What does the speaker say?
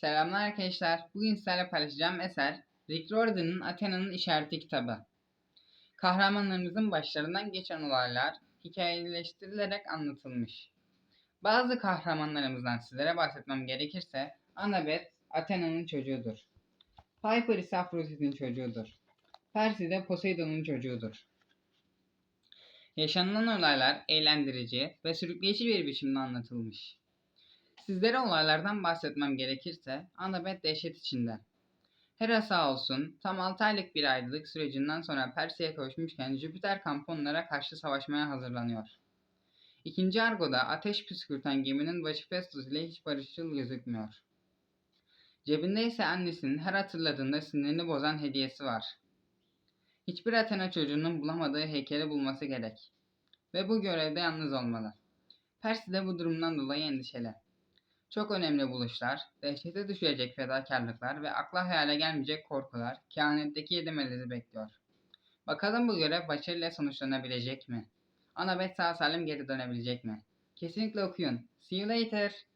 Selamlar arkadaşlar. Bugün sizlerle paylaşacağım eser Rick Riordan'ın Athena'nın İşareti kitabı. Kahramanlarımızın başlarından geçen olaylar hikayeleştirilerek anlatılmış. Bazı kahramanlarımızdan sizlere bahsetmem gerekirse Annabeth Athena'nın çocuğudur. Piper ise Afrodit'in çocuğudur. Percy de Poseidon'un çocuğudur. Yaşanılan olaylar eğlendirici ve sürükleyici bir biçimde anlatılmış. Sizlere olaylardan bahsetmem gerekirse Annabeth dehşet içinde. Hera sağ olsun tam 6 aylık bir ayrılık sürecinden sonra Perse'ye kavuşmuşken Jüpiter kampı onlara karşı savaşmaya hazırlanıyor. İkinci Argo'da ateş püskürten geminin başı Festus ile hiç barışçıl gözükmüyor. Cebinde ise annesinin her hatırladığında sinirini bozan hediyesi var. Hiçbir Athena çocuğunun bulamadığı heykeli bulması gerek. Ve bu görevde yalnız olmalı. Percy de bu durumdan dolayı endişeli. Çok önemli buluşlar, dehşete düşürecek fedakarlıklar ve akla hayale gelmeyecek korkular kehanetteki yedi melezi bekliyor. Bakalım bu görev başarıyla sonuçlanabilecek mi? Annabeth sağ salim geri dönebilecek mi? Kesinlikle okuyun. See you later.